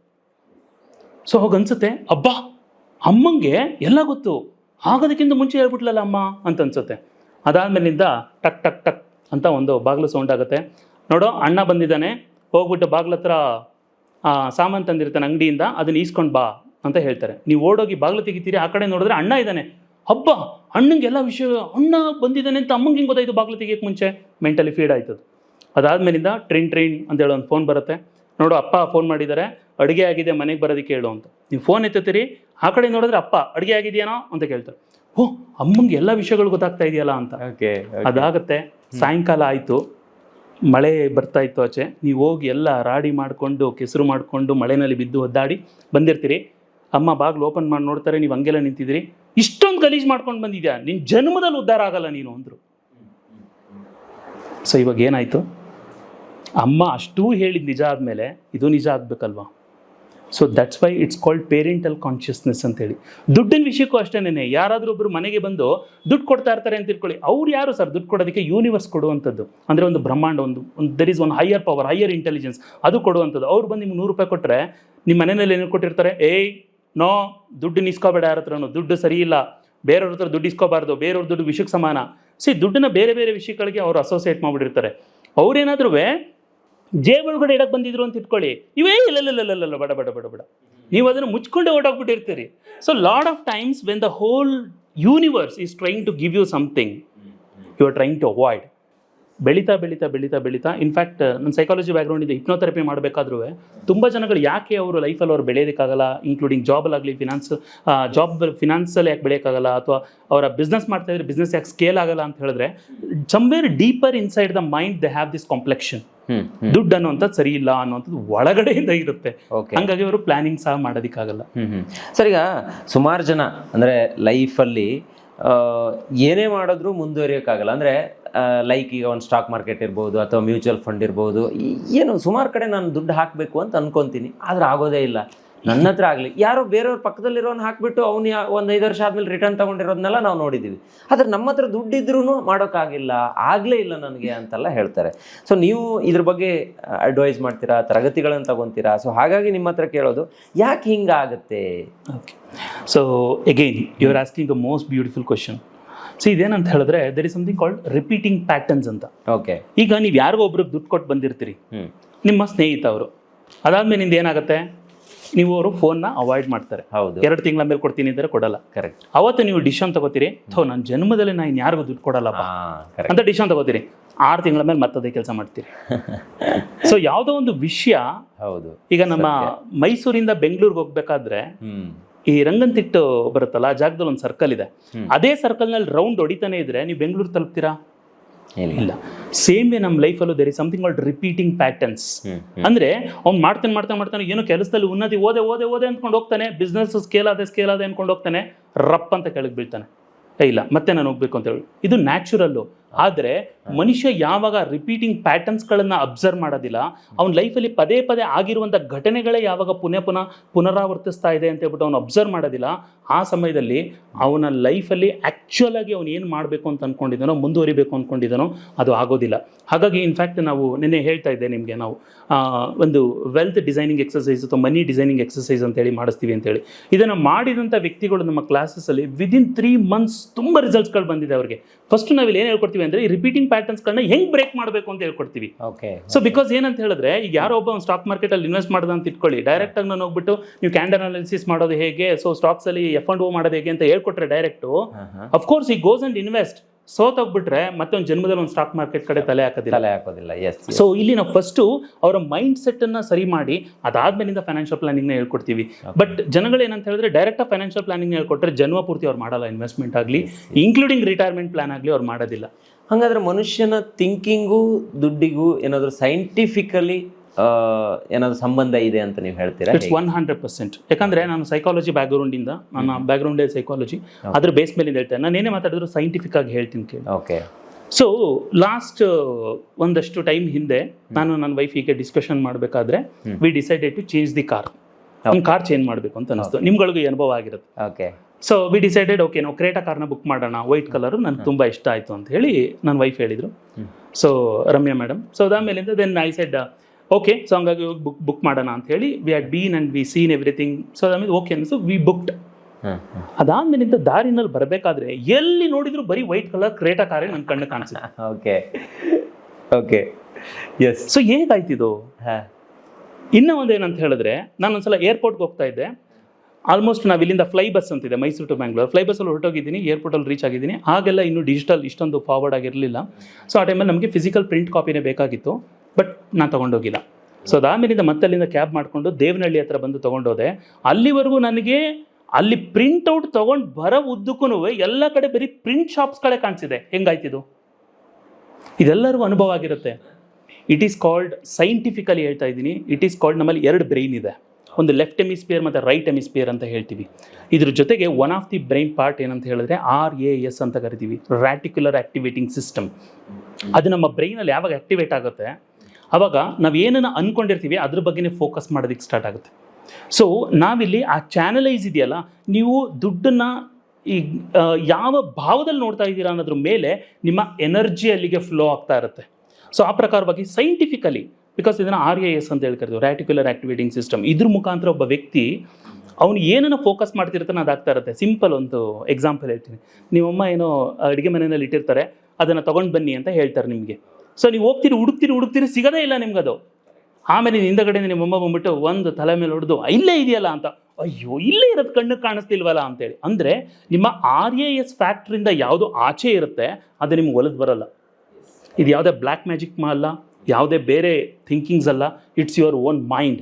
ಸೊ ಹೋಗನ್ಸುತ್ತೆ? ಅಬ್ಬಾ, ಅಮ್ಮಂಗೆ ಎಲ್ಲ ಗೊತ್ತು. ಆಗೋದಕ್ಕಿಂತ ಮುಂಚೆ ಹೇಳ್ಬಿಟ್ಲಲ್ಲ ಅಮ್ಮ ಅಂತ ಅನ್ಸುತ್ತೆ ಅದಾದ್ಮೇಲಿಂದ ಟಕ್ ಟಕ್ ಟಕ್ ಅಂತ ಒಂದು ಬಾಗಿಲು ಸೌಂಡ್ ಆಗುತ್ತೆ. ನೋಡೋ, ಅಣ್ಣ ಬಂದಿದ್ದಾನೆ. ಹೋಗ್ಬಿಟ್ಟು ಬಾಗ್ಲ ಹತ್ರ ಸಾಮಾನು ತಂದಿರ್ತಾನೆ ಅಂಗಡಿಯಿಂದ. ಅದನ್ನ ಈಸ್ಕೊಂಡು ಬಾ ಅಂತ ಹೇಳ್ತಾರೆ. ನೀವು ಓಡೋಗಿ ಬಾಗಿಲು ತೆಗಿತೀರಿ, ಆ ಕಡೆ ನೋಡಿದ್ರೆ ಅಣ್ಣ ಇದ್ದಾನೆ. ಹಬ್ಬ ಅಣ್ಣಂಗೆ ಎಲ್ಲ ವಿಷಯ, ಅಣ್ಣ ಬಂದಿದ್ದಾನೆ ಅಂತ ಅಮ್ಮಂಗೆ ಹಿಂಗೆ ಗೊತ್ತಾಯ್ತು ಬಾಗಿಲು ತೆಗಿಯೋಕ್ಕೆ ಮುಂಚೆ? ಮೆಂಟಲಿ ಫೀಡ್ ಆಯ್ತದು. ಅದಾದ್ಮೇಲಿಂದ ಟ್ರೈನ್ ಟ್ರೈನ್ ಅಂತ ಹೇಳೋ ಒಂದು ಫೋನ್ ಬರುತ್ತೆ. ನೋಡು, ಅಪ್ಪ ಫೋನ್ ಮಾಡಿದ್ದಾರೆ. ಅಡುಗೆ ಆಗಿದೆ ಮನೆಗೆ ಬರೋದಕ್ಕೆ ಹೇಳು ಅಂತ. ನೀವು ಫೋನ್ ಎತ್ತುತ್ತೀರಿ ಆ ಕಡೆ ನೋಡಿದ್ರೆ ಅಪ್ಪ ಅಡುಗೆ ಆಗಿದೆಯೇನೋ ಅಂತ ಕೇಳ್ತಾರೆ. ಓ ಅಮ್ಮಂಗೆ ಎಲ್ಲ ವಿಷಯಗಳು ಗೊತ್ತಾಗ್ತಾ ಇದೆಯಲ್ಲ ಅಂತ. ಅದಾಗತ್ತೆ ಸಾಯಂಕಾಲ ಆಯಿತು ಮಳೆ ಬರ್ತಾ ಇತ್ತು ಆಚೆ. ನೀವು ಹೋಗಿ ಎಲ್ಲ ರಾಡಿ ಮಾಡಿಕೊಂಡು ಕೆಸರು ಮಾಡಿಕೊಂಡು ಮಳೆನಲ್ಲಿ ಬಿದ್ದು ಒದ್ದಾಡಿ ಬಂದಿರ್ತೀರಿ. ಅಮ್ಮ ಬಾಗಿಲು ಓಪನ್ ಮಾಡಿ ನೋಡ್ತಾರೆ ನೀವು ಹಂಗೆಲ್ಲ ನಿಂತಿದ್ದೀರಿ. ಇಷ್ಟೊಂದು ಗಲೀಜು ಮಾಡ್ಕೊಂಡು ಬಂದಿದ್ಯಾ? ನಿನ್ನ ಜನ್ಮದಲ್ಲಿ ಉದ್ಧಾರ ಆಗಲ್ಲ ನೀನು ಅಂದರು. ಸೊ ಇವಾಗ ಏನಾಯಿತು? ಅಮ್ಮ ಅಷ್ಟೂ ಹೇಳಿದ ನಿಜ ಆದಮೇಲೆ ಇದು ನಿಜ ಆಗಬೇಕಲ್ವಾ? So that's why it's called parental consciousness ಅಂತೇಳಿ. ದುಡ್ಡಿನ ವಿಷಯಕ್ಕೂ ಅಷ್ಟೇನೆ ಯಾರಾದರೂ ಒಬ್ಬರು ಮನೆಗೆ ಬಂದು ದುಡ್ಡು ಕೊಡ್ತಾ ಇರ್ತಾರೆ ಅಂತ ತಿಳ್ಕೊಳ್ಳಿ ಅವ್ರು ಯಾರು ಸರ್? ದುಡ್ಡು ಕೊಡೋದಕ್ಕೆ ಯೂನಿವರ್ಸ್ ಕೊಡುವಂಥದ್ದು. ಅಂದರೆ ಒಂದು ಬ್ರಹ್ಮಾಂಡ, ಒಂದು ಒಂದು there is one higher power higher intelligence ಅದು ಕೊಡುವಂಥದ್ದು. ಅವ್ರು ಬಂದು ನಿಮ್ಗೆ ನೂರು ರೂಪಾಯಿ ಕೊಟ್ಟರೆ ನಿಮ್ಮ ಮನೆಯಲ್ಲಿ ಏನು ಕೊಟ್ಟಿರ್ತಾರೆ, ಏಯ್, ನೋ, ದುಡ್ಡು ನಿಸ್ಕೋಬೇಡ ಯಾರ ಹತ್ರನೂ, ದುಡ್ಡು ಸರಿ ಇಲ್ಲ. ಬೇರೆಯವ್ರ ಹತ್ರ ದುಡ್ಡು ಇಸ್ಕೋಬಾರ್ದು, ಬೇರೆಯವ್ರ ದುಡ್ಡು ವಿಷಯಕ್ಕೆ ಸಮಾನ. ಸಿ ದುಡ್ಡನ್ನ ಬೇರೆ ಬೇರೆ ವಿಷಯಗಳಿಗೆ ಅವರು ಅಸೋಸಿಯೇಟ್ ಮಾಡಿಬಿಟ್ಟಿರ್ತಾರೆ. ಅವ್ರೇನಾದ್ರೂ ಜೇಬ್ ಒಳಗಡೆ ಇಡಕ್ಕೆ ಬಂದಿದ್ರು ಅಂತ ಇಟ್ಕೊಳ್ಳಿ. ಇವೇ ಇಲ್ಲ ಬಡ ಬಡ ಬಡ ಬಡ. ನೀವು ಅದನ್ನು ಮುಚ್ಕೊಂಡೇ ಓಡಾಕ್ಬಿಟ್ಟಿರ್ತೀರಿ. So lot of times when the whole universe is trying to give you something you are trying to avoid ಬೆಳೀತಾ ಬೆಳೀತಾ ಬೆಳೀತಾ ಬೆಳೀತಾ. ಇನ್ಫ್ಯಾಕ್ಟ್ ನನ್ನ ಸೈಕಾಲಜಿ ಬ್ಯಾಕ್ಗ್ರೌಂಡ್ ಇದೆ. ಹಿಪ್ನೋಥೆರಪಿ ಮಾಡಬೇಕಾದ್ರೂ, ತುಂಬ ಜನಗಳು ಯಾಕೆ ಅವರು ಲೈಫಲ್ಲಿ ಅವ್ರು ಬೆಳೆಯೋದಕ್ಕಾಗಲ್ಲ ಇನ್ಕ್ಲೂಡಿಂಗ್ ಜಾಬಲ್ಲಾಗಲಿ ಫಿನಾನ್ಸ್ ಜಾಬ್ ಫಿನಾನ್ಸಲ್ಲಿ ಯಾಕೆ ಬೆಳೆಯೋಕ್ಕಾಗಲ್ಲ, ಅಥವಾ ಅವರ ಬಿಸ್ನೆಸ್ ಮಾಡ್ತಾ ಇದ್ರೆ ಬಿಸ್ನೆಸ್ ಯಾಕೆ ಸ್ಕೇಲ್ ಆಗಲ್ಲ ಅಂತ ಹೇಳಿದ್ರೆ somewhere deeper inside the mind they have this complexion ದುಡ್ಡು ಅನ್ನುವಂಥದ್ದು ಸರಿ ಇಲ್ಲ ಅನ್ನುವಂಥದ್ದು ಒಳಗಡೆಯಿಂದ ಇರುತ್ತೆ. ಹಂಗಾಗಿ ಅವರು ಪ್ಲಾನಿಂಗ್ ಸಹ ಮಾಡೋದಕ್ಕಾಗಲ್ಲ. ಹ್ಮ್ ಸರ್ ಈಗ ಸುಮಾರು ಜನ ಅಂದರೆ ಲೈಫಲ್ಲಿ ಏನೇ ಮಾಡಿದ್ರೂ ಮುಂದುವರಿಯೋಕ್ಕಾಗಲ್ಲ. ಅಂದರೆ ಲೈಕ್ ಈಗ ಒಂದು ಸ್ಟಾಕ್ ಮಾರ್ಕೆಟ್ ಇರ್ಬೋದು ಅಥವಾ ಮ್ಯೂಚುವಲ್ ಫಂಡ್ ಇರ್ಬೋದು ಏನು ಸುಮಾರು ಕಡೆ ನಾನು ದುಡ್ಡು ಹಾಕಬೇಕು ಅಂತ ಅನ್ಕೊತೀನಿ. ಆದ್ರೆ ಆಗೋದೇ ಇಲ್ಲ. ನನ್ನ ಹತ್ರ ಆಗಲಿ. ಯಾರೋ ಬೇರೆಯವ್ರ ಪಕ್ಕದಲ್ಲಿರೋನ್ ಹಾಕ್ಬಿಟ್ಟು ಅವ್ನು ಯಾ ಒಂದು ಐದು ವರ್ಷ ಆದ್ಮೇಲೆ ರಿಟರ್ನ್ ತಗೊಂಡಿರೋದನ್ನೆಲ್ಲ ನಾವು ನೋಡಿದ್ದೀವಿ ಆದ್ರೆ ನಮ್ಮ ಹತ್ರ ದುಡ್ಡಿದ್ರೂ ಮಾಡೋಕ್ಕಾಗಿಲ್ಲ ಆಗಲೇ ಇಲ್ಲ ನನಗೆ ಅಂತೆಲ್ಲ ಹೇಳ್ತಾರೆ. ಸೊ ನೀವು ಇದ್ರ ಬಗ್ಗೆ ಅಡ್ವೈಸ್ ಮಾಡ್ತೀರಾ ತರಗತಿಗಳನ್ನು ತಗೊಂತೀರಾ? ಸೊ ಹಾಗಾಗಿ ನಿಮ್ಮ ಹತ್ರ ಕೇಳೋದು ಯಾಕೆ ಹಿಂಗಾಗುತ್ತೆ? Okay so again you are asking a most beautiful question so ಇದೇನಂತ ಹೇಳಿದ್ರೆ there is something called repeating patterns ಅಂತ. ಓಕೆ ಈಗ ನೀವು ಯಾರಿಗೋ ಒಬ್ರಿಗೆ ದುಡ್ಡು ಕೊಟ್ಟು ಬಂದಿರ್ತೀರಿ ನಿಮ್ಮ ಸ್ನೇಹಿತ ಅವರು ಅದಾದ್ಮೇಲೆ ನಿಂದ ಏನಾಗುತ್ತೆ? ನೀವು ಅವರು ಫೋನ್ನ ಅವಾಯ್ಡ್ ಮಾಡ್ತಾರೆ. ಹೌದು. ಎರಡು ತಿಂಗಳ ಮೇಲೆ ಕೊಡ್ತೀನಿ ಇದ್ರೆ ಕೊಡಲ್ಲ. ಕರೆಕ್ಟ್ ಅವತ್ತು ನೀವು ಡಿಶನ್ ತಗೋತೀರಿ. ಥೋ ನನ್ನ ಜನ್ಮದಲ್ಲಿ ನಾನು ಯಾರಿಗೂ ದುಡ್ಡು ಕೊಡಲ್ಲ ಅಂತ ಡಿಶನ್ ತಗೋತೀರಿ. ಆರು ತಿಂಗಳ ಮೇಲೆ ಮತ್ತದೇ ಕೆಲಸ ಮಾಡ್ತೀರಿ. *laughs* ಸೊ ಯಾವುದೋ ಒಂದು ವಿಷಯ ಹೌದು. ಈಗ ನಮ್ಮ ಮೈಸೂರಿಂದ ಬೆಂಗಳೂರಿಗೆ ಹೋಗ್ಬೇಕಾದ್ರೆ ಈ ಈ ರಂಗಂತಿಟ್ಟು ಬರುತ್ತಲ್ಲ ಆ ಜಾಗದಲ್ಲಿ ಒಂದು ಸರ್ಕಲ್ ಇದೆ. ಅದೇ ಅದೇ ಸರ್ಕಲ್ನಲ್ಲಿ ರೌಂಡ್ ಹೊಡಿತಾನೆ ಇದ್ರೆ ನೀವು ಬೆಂಗಳೂರು ತಲುಪ್ತೀರಾ? ಇಲ್ಲ ಇಲ್ಲ ಸೇಮ್ ವೇ ನಮ್ಮ ಲೈಫಲ್ಲೂ there is something called repeating patterns ಅಂದ್ರೆ ಅವ್ನು ಮಾಡ್ತಾನೆ ಮಾಡ್ತಾನೆ ಮಾಡ್ತಾನೆ ಏನೋ ಕೆಲಸದಲ್ಲಿ ಉನ್ನತಿ ಓದೆ ಓದೆ ಓದೆ ಅಂದ್ಕೊಂಡು ಹೋಗ್ತಾನೆ ಬಿಸ್ನೆಸ್ ಸ್ಕೇಲ್ ಆದ ಸ್ಕೇಲ್ ಆದ ಅಂದ್ಕೊಂಡು ಹೋಗ್ತಾನೆ ರಪ್ ಅಂತ ಕೆಳಗೆ ಬೀಳ್ತಾನೆ. ಇಲ್ಲ ಮತ್ತೆ ನಾನು ಹೋಗ್ಬೇಕು ಅಂತ ಹೇಳಿ. ಇದು ನ್ಯಾಚುರಲ್ಲು ಆದರೆ ಮನುಷ್ಯ ಯಾವಾಗ ರಿಪೀಟಿಂಗ್ ಪ್ಯಾಟರ್ನ್ಸ್ಗಳನ್ನು ಅಬ್ಸರ್ವ್ ಮಾಡೋದಿಲ್ಲ, ಅವ್ನ ಲೈಫಲ್ಲಿ ಪದೇ ಪದೇ ಆಗಿರುವಂಥ ಘಟನೆಗಳೇ ಯಾವಾಗ ಪುನಃ ಪುನಃ ಪುನರಾವರ್ತಿಸ್ತಾ ಇದೆ ಅಂತ ಹೇಳ್ಬಿಟ್ಟು ಅವ್ನು ಅಬ್ಸರ್ವ್ ಮಾಡೋದಿಲ್ಲ, ಆ ಸಮಯದಲ್ಲಿ ಅವನ ಲೈಫಲ್ಲಿ ಆ್ಯಕ್ಚುಯಲ್ ಆಗಿ ಅವ್ನು ಏನು ಮಾಡಬೇಕು ಅಂತ ಅಂದ್ಕೊಂಡಿದ್ದಾನೋ ಮುಂದುವರಿಬೇಕು ಅಂದ್ಕೊಂಡಿದ್ದಾನೋ ಅದು ಆಗೋದಿಲ್ಲ. ಹಾಗಾಗಿ ಇನ್ಫ್ಯಾಕ್ಟ್ ನಾವು ನಿನ್ನೆ ಹೇಳ್ತಾ ಇದ್ದೆ ನಿಮಗೆ ನಾವು ಒಂದು ವೆಲ್ತ್ ಡಿಸೈನಿಂಗ್ ಎಕ್ಸಸೈಸ್ ಅಥವಾ ಮನಿ ಡಿಸೈನಿಂಗ್ ಎಕ್ಸಸೈಸ್ ಅಂತೇಳಿ ಮಾಡಿಸ್ತೀವಿ ಅಂತೇಳಿ ಇದನ್ನು ಮಾಡಿದಂಥ ವ್ಯಕ್ತಿಗಳು ನಮ್ಮ ಕ್ಲಾಸಸ್ಸಲ್ಲಿ ವಿದಿನ್ ತ್ರೀ ಮಂತ್ಸ್ ತುಂಬ ರಿಸಲ್ಟ್ಸ್ಗಳು ಬಂದಿದೆ ಅವರಿಗೆ. ಫಸ್ಟ್ ನಾವಿಲ್ಲಿ ಏನು ಹೇಳ್ಕೊಡ್ತೀವಿ ಅಂದರೆ ಈ ರಿಪೀಟಿಂಗ್ ಪ್ಯಾಟರ್ನ್ಸ್ಗಳನ್ನ ಹೆಂಗ್ ಬ್ರೇಕ್ ಮಾಡಬೇಕು ಅಂತ ಹೇಳ್ಕೊಡ್ತೀವಿ. ಓಕೆ ಸೊ ಬಿಕಾಸ್ ಏನಂತ ಹೇಳಿದ್ರೆ ಈಗ ಯಾರೋ ಒಬ್ಬ ಒಂದು ಸ್ಟಾಕ್ ಮಾರ್ಕೆಟಲ್ಲಿ ಇನ್ವೆಸ್ಟ್ ಮಾಡ್ದ ಅಂತ ಇಟ್ಕೊಳ್ಳಿ ಡೈರೆಕ್ಟ್ ಆಗಿ ನಾನು ಹೋಗ್ಬಿಟ್ಟು ನೀವು ಕ್ಯಾಂಡಲ್ ಅನಾಲಿಸಿಸ್ ಮಾಡೋದು ಹೇಗೆ ಸೊ ಸ್ಟಾಕ್ಸಲ್ಲಿ ಎಫ್ ಅಂಡ್ ಓ ಮಾಡೋದು ಹೇಗೆ ಅಂತ ಹೇಳ್ಕೊಟ್ರೆ ಡೈರೆಕ್ಟ್ ಅಫ್ಕೋರ್ಸ್ ಈ ಗೋಸ್ ಅಂಡ್ ಇನ್ವೆಸ್ಟ್ ಸೋತೋಗ್ಬಿಟ್ರೆ ಮತ್ತೆ ಒಂದು ಜನ್ಮದಲ್ಲಿ ಒಂದು ಸ್ಟಾಕ್ ಮಾರ್ಕೆಟ್ ಕಡೆ ತಲೆ ಹಾಕೋದಿಲ್ಲ. ತಲೆ ಹಾಕೋದಿಲ್ಲ. ಎಸ್ ಸೊ ಇಲ್ಲಿ ನಾವು ಫಸ್ಟು ಅವರ ಮೈಂಡ್ ಸೆಟ್ ಅನ್ನ ಸರಿ ಮಾಡಿ ಅದಾದ್ಮೇಲಿಂದ ಫೈನಾನ್ಷಿಯಲ್ನ ಹೇಳ್ಕೊಡ್ತೀವಿ. ಬಟ್ ಜನಗಳು ಏನಂತ ಹೇಳಿದ್ರೆ ಡೈರೆಕ್ಟ್ ಫೈನಾನ್ಷಿಯಲ್ ಪ್ಲಾನಿಂಗ್ ಹೇಳ್ಕೊಟ್ರೆ ಜನ್ಮ ಪೂರ್ತಿ ಅವ್ರು ಮಾಡಲ್ಲ ಇನ್ವೆಸ್ಟ್ಮೆಂಟ್ ಆಗಲಿ ಇನ್ಕ್ಲೂಡಿಂಗ್ ರಿಟೈರ್ಮೆಂಟ್ ಪ್ಲಾನ್ ಆಗಲಿ ಅವ್ರು ಮಾಡೋದಿಲ್ಲ. ಹಾಗಾದ್ರೆ ಮನುಷ್ಯನ ಥಿಂಕಿಂಗು ದುಡ್ಡಿಗೂ ಏನಾದರೂ ಸೈಂಟಿಫಿಕಲಿ ಏನಾದರೂ ಸಂಬಂಧ ಇದೆ ಅಂತ ನೀವು ಹೇಳ್ತೀರಾ? ಇಟ್ಸ್ ಒನ್ ಹಂಡ್ರೆಡ್ ಪರ್ಸೆಂಟ್ ಯಾಕಂದ್ರೆ ನಾನು ಸೈಕಾಲಜಿ ಬ್ಯಾಕ್ಗ್ರೌಂಡಿಂದ ನನ್ನ ಬ್ಯಾಕ್ಗ್ರೌಂಡೇ ಸೈಕಾಲಜಿ ಅದ್ರ ಬೇಸ್ ಮೇಲೆ ಹೇಳ್ತೇನೆ. ನಾನು ಏನೇ ಮಾತಾಡಿದ್ರು ಸೈಂಟಿಫಿಕ್ ಆಗಿ ಹೇಳ್ತೀನಿ ಕೇಳಿ. ಓಕೆ ಸೊ ಲಾಸ್ಟ್ ಒಂದಷ್ಟು ಟೈಮ್ ಹಿಂದೆ ನಾನು ನನ್ನ ವೈಫ್ ಹೀಗೆ ಡಿಸ್ಕಷನ್ ಮಾಡಬೇಕಾದ್ರೆ we decided to change the car car change ಮಾಡಬೇಕು ಅಂತ ಅನಿಸ್ತು. ನಿಮ್ಗಳಿಗೂ ಅನುಭವ ಆಗಿರುತ್ತೆ. Okay so we decided okay ನಾವು ಕ್ರೇಟಾ ಕಾರ್ನ ಬುಕ್ ಮಾಡೋಣ. ವೈಟ್ ಕಲರ್ ನನಗೆ ತುಂಬ ಇಷ್ಟ ಆಯಿತು ಅಂತ ಹೇಳಿ ನನ್ನ ವೈಫ್ ಹೇಳಿದರು. So Ramya madam so ಅದಾದಮೇಲಿಂದ then I said okay so ಹಂಗಾಗಿ ಬುಕ್ ಬುಕ್ ಮಾಡೋಣ ಅಂತ ಹೇಳಿ we had been and we seen everything so ಅದಾದ್ಮೇಲೆ ಓಕೆ ಅನ್ಸು ವಿ ಬುಕ್ಡ್ ಅದಾದ್ಮೇಲಿಂದ ದಾರಿನಲ್ಲಿ ಬರಬೇಕಾದ್ರೆ ಎಲ್ಲಿ ನೋಡಿದ್ರು ಬರೀ ವೈಟ್ ಕಲರ್ ಕ್ರೇಟಾ ಕಾರೇ ನನ್ನ ಕಣ್ಣು ಕಾಣಿಸುತ್ತೆ ಓಕೆ *laughs* ಓಕೆ ಎಸ್ ಸೊ ಹೇಗಾಯ್ತಿದು ಹಾಂ. ಇನ್ನೂ ಒಂದೇನಂತ ಏನಂತ ಹೇಳಿದ್ರೆ ನಾನು ಒಂದ್ಸಲ ಏರ್ಪೋರ್ಟ್ಗೆ ಹೋಗ್ತಾ ಇದ್ದೆ. ಆಲ್ಮೋಸ್ಟ್ ನಾವು ಇಲ್ಲಿಂದ ಫ್ಲೈ ಬಸ್ ಅಂತಿದೆ, ಮೈಸೂರು ಟು ಬ್ಯಾಂಗ್ಳೂರ್ ಫ್ಲೈ ಬಸ್ಸಲ್ಲಿ ಹೊರಟೋಗಿದ್ದೀನಿ ಏರ್ಪೋರ್ಟಲ್ಲಿ ರೀಚ್ ಆಗಿದ್ದೀನಿ. ಆಗೆಲ್ಲ ಇನ್ನೂ ಡಿಜಿಟಲ್ ಇಷ್ಟೊಂದು ಫಾರ್ವರ್ಡ್ ಆಗಿರಲಿಲ್ಲ. ಸೊ ಆ ಟೈಮಲ್ಲಿ ನಮಗೆ ಫಿಸಿಕಲ್ ಪ್ರಿಂಟ್ ಕಾಪಿನೇ ಬೇಕಾಗಿತ್ತು. ಬಟ್ ನಾನು ತೊಗೊಂಡೋಗಿಲ್ಲ. ಸೊ ಅದಾದ್ಮೇಲಿಂದ ಮತ್ತೆ ಅಲ್ಲಿಂದ ಕ್ಯಾಬ್ ಮಾಡಿಕೊಂಡು ದೇವನಹಳ್ಳಿ ಹತ್ರ ಬಂದು ತೊಗೊಂಡೋದೆ. ಅಲ್ಲಿವರೆಗೂ ನನಗೆ ಅಲ್ಲಿ ಪ್ರಿಂಟ್ಔಟ್ ತೊಗೊಂಡು ಬರೋ ಉದ್ದಕ್ಕೂ ಎಲ್ಲ ಕಡೆ ಬರೀ ಪ್ರಿಂಟ್ ಶಾಪ್ಸ್ಗಳೇ ಕಾಣಿಸಿದೆ. ಹೆಂಗಾಯ್ತಿದು ಇದೆಲ್ಲರಿಗೂ ಅನುಭವ ಆಗಿರುತ್ತೆ. ಇಟ್ ಈಸ್ ಕಾಲ್ಡ್ ಸೈಂಟಿಫಿಕಲಿ ಹೇಳ್ತಾ ಇದ್ದೀನಿ. ಇಟ್ ಈಸ್ ಕಾಲ್ಡ್ ನಮ್ಮಲ್ಲಿ ಎರಡು ಬ್ರೈನ್ ಇದೆ. ಒಂದು ಲೆಫ್ಟ್ ಎಮಿಸ್ಪಿಯರ್ ಮತ್ತು ರೈಟ್ ಎಮಿಸ್ಪಿಯರ್ ಅಂತ ಹೇಳ್ತೀವಿ. ಇದ್ರ ಜೊತೆಗೆ one of the brain part ಏನಂತ ಹೇಳಿದ್ರೆ ಆರ್ ಎ ಎಸ್ ಅಂತ ಕರಿತೀವಿ. ರ್ಯಾಟಿಕ್ಯುಲರ್ ಆಕ್ಟಿವೇಟಿಂಗ್ ಸಿಸ್ಟಮ್ ಅದು ನಮ್ಮ ಬ್ರೈನಲ್ಲಿ ಯಾವಾಗ ಆಕ್ಟಿವೇಟ್ ಆಗುತ್ತೆ, ಅವಾಗ ನಾವು ಏನನ್ನು ಅಂದ್ಕೊಂಡಿರ್ತೀವಿ ಅದ್ರ ಬಗ್ಗೆನೇ ಫೋಕಸ್ ಮಾಡೋದಕ್ಕೆ ಸ್ಟಾರ್ಟ್ ಆಗುತ್ತೆ. ಸೊ ನಾವಿಲ್ಲಿ ಆ ಚಾನಲೈಸ್ ಇದೆಯಲ್ಲ, ನೀವು ದುಡ್ಡನ್ನು ಈ ಯಾವ ಭಾವದಲ್ಲಿ ನೋಡ್ತಾ ಇದ್ದೀರಾ ಅನ್ನೋದ್ರ ಮೇಲೆ ನಿಮ್ಮ ಎನರ್ಜಿ ಅಲ್ಲಿಗೆ ಫ್ಲೋ ಆಗ್ತಾ ಇರುತ್ತೆ. ಸೊ ಆ ಪ್ರಕಾರವಾಗಿ ಸೈಂಟಿಫಿಕಲಿ ಬಿಕಾಸ್ ಇದನ್ನು ಆರ್ ಎ ಎಸ್ ಅಂತ ಹೇಳ್ಕರ್ತೀವಿ ರ್ಯಾಟಿಕ್ಯುಲರ್ ಆಕ್ಟಿವೇಟಿಂಗ್ ಸಿಸ್ಟಮ್ ಇದ್ರ ಮುಖಾಂತರ ಒಬ್ಬ ವ್ಯಕ್ತಿ ಅವನು ಏನನ್ನ ಫೋಕಸ್ ಮಾಡ್ತಿರ್ತಾನೆ ಅದಾಗ್ತಾ ಇರುತ್ತೆ. ಸಿಂಪಲ್ ಒಂದು ಎಕ್ಸಾಂಪಲ್ ಹೇಳ್ತೀನಿ. ನಿಮ್ಮಮ್ಮ ಏನೋ ಅಡುಗೆ ಮನೆಯಲ್ಲಿ ಇಟ್ಟಿರ್ತಾರೆ, ಅದನ್ನು ತೊಗೊಂಡು ಬನ್ನಿ ಅಂತ ಹೇಳ್ತಾರೆ ನಿಮಗೆ. ಸೊ ನೀವು ಹೋಗ್ತೀರಿ, ಹುಡುಕ್ತೀರಿ ಹುಡುಕ್ತೀರಿ, ಸಿಗೋದೇ ಇಲ್ಲ ನಿಮ್ಗದು ಆಮೇಲೆ ಹಿಂದಗಡೆ ನಿಮ್ಮ ಅಮ್ಮ ಬಂದ್ಬಿಟ್ಟು ಒಂದು ತಲೆ ಮೇಲೆ ಹೊಡೆದು, ಇಲ್ಲೇ ಇದೆಯಲ್ಲ ಅಂತ, ಅಯ್ಯೋ, ಇಲ್ಲೇ ಇರೋದು ಕಣ್ಣು ಕಾಣಿಸ್ತಿಲ್ವಲ್ಲ ಅಂತೇಳಿ ಅಂದರೆ ನಿಮ್ಮ ಆರ್ ಎ ಎಸ್ ಫ್ಯಾಕ್ಟ್ರಿಂದ ಯಾವುದು ಆಚೆ ಇರುತ್ತೆ, ಅದು ನಿಮ್ಗೆ ಒಲದು ಬರಲ್ಲ. ಇದು ಯಾವುದೇ ಬ್ಲ್ಯಾಕ್ ಮ್ಯಾಜಿಕ್ ಅಲ್ಲ. ಯಾವುದೇ ಬೇರೆ ಥಿಂಕಿಂಗ್ಸ್ ಅಲ್ಲ it's your own mind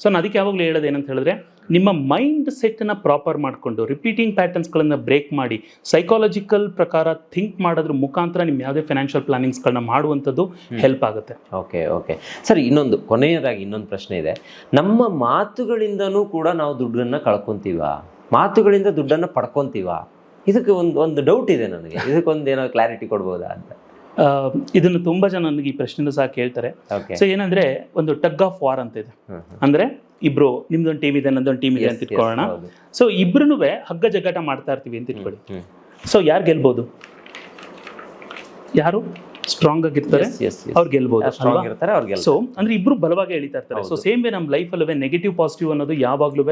so ನಾನು ಅದಕ್ಕೆ ಯಾವಾಗಲೂ ಹೇಳೋದು ಏನಂತ ಹೇಳಿದ್ರೆ ನಿಮ್ಮ ಮೈಂಡ್ ಸೆಟ್ಟನ್ನು ಪ್ರಾಪರ್ ಮಾಡಿಕೊಂಡು ರಿಪೀಟಿಂಗ್ ಪ್ಯಾಟರ್ನ್ಸ್ಗಳನ್ನು ಬ್ರೇಕ್ ಮಾಡಿ ಸೈಕಾಲಜಿಕಲ್ ಪ್ರಕಾರ ಥಿಂಕ್ ಮಾಡೋದ್ರ ಮುಖಾಂತರ ನಿಮ್ಮ ಯಾವುದೇ ಫೈನಾನ್ಷಿಯಲ್ ಪ್ಲಾನಿಂಗ್ಸ್ಗಳನ್ನ ಮಾಡುವಂಥದ್ದು ಹೆಲ್ಪ್ ಆಗುತ್ತೆ. ಓಕೆ ಓಕೆ ಸರ್ ಇನ್ನೊಂದು ಕೊನೆಯದಾಗಿ ಇನ್ನೊಂದು ಪ್ರಶ್ನೆ ಇದೆ. ನಮ್ಮ ಮಾತುಗಳಿಂದನೂ ಕೂಡ ನಾವು ದುಡ್ಡನ್ನ ಕಳ್ಕೊಂತೀವ? ಮಾತುಗಳಿಂದ ದುಡ್ಡನ್ನ ಪಡ್ಕೊಂತೀವ? ಇದಕ್ಕೆ ಒಂದು ಒಂದು ಡೌಟ್ ಇದೆ ನನಗೆ. ಇದಕ್ಕೊಂದು ಏನೋ ಕ್ಲಾರಿಟಿ ಕೊಡ್ಬೋದಾ ಅಂತ. ಇದನ್ನು ತುಂಬಾ ಜನ ನನಗೆ ಈ ಪ್ರಶ್ನೆನೂ ಸಹ ಕೇಳ್ತಾರೆ. ಸೊ ಏನಂದ್ರೆ ಒಂದು ಟಗ್ ಆಫ್ ವಾರ್ ಅಂತ ಇದೆ. ಅಂದ್ರೆ ಇಬ್ರು ನಿಮ್ದೊಂದು ಟೀಮ್ ಇದೆ ನಂದೊಂದು ಟೀಮ್ ಇದೆ ಅಂತ ಇಟ್ಕೊಳ್ಳೋಣ. ಸೊ ಇಬ್ರು ಹಗ್ಗ ಜಗ್ಗಾಟ ಮಾಡ್ತಾ ಇರ್ತೀವಿ ಅಂತ ಇಟ್ಕೊಳ್ಳಿ. ಸೊ ಯಾರು ಗೆಲ್ಬಹುದು ಯಾರು? ಸ್ಟ್ರಾಂಗ್ ಆಗಿರ್ತಾರೆ ಅವ್ರು ಗೆಲ್ಬಹುದು ಸ್ಟ್ರಾಂಗ್ ಇರ್ತಾರೆ ಅವ್ರಿಗೆ ಸೊ ಅಂದ್ರೆ ಇಬ್ರು ಬಲವಾಗಿ ಎಳಿತಾ ಇರ್ತಾರೆ. ಸೊ ಸೇಮ್ ವೇ ನಮ್ಮ ಲೈಫ್ ಅಲ್ಲವೇ ನೆಗೆಟಿವ್ ಪಾಸಿಟಿವ್ ಅನ್ನೋದು ಯಾವಾಗ್ಲೂ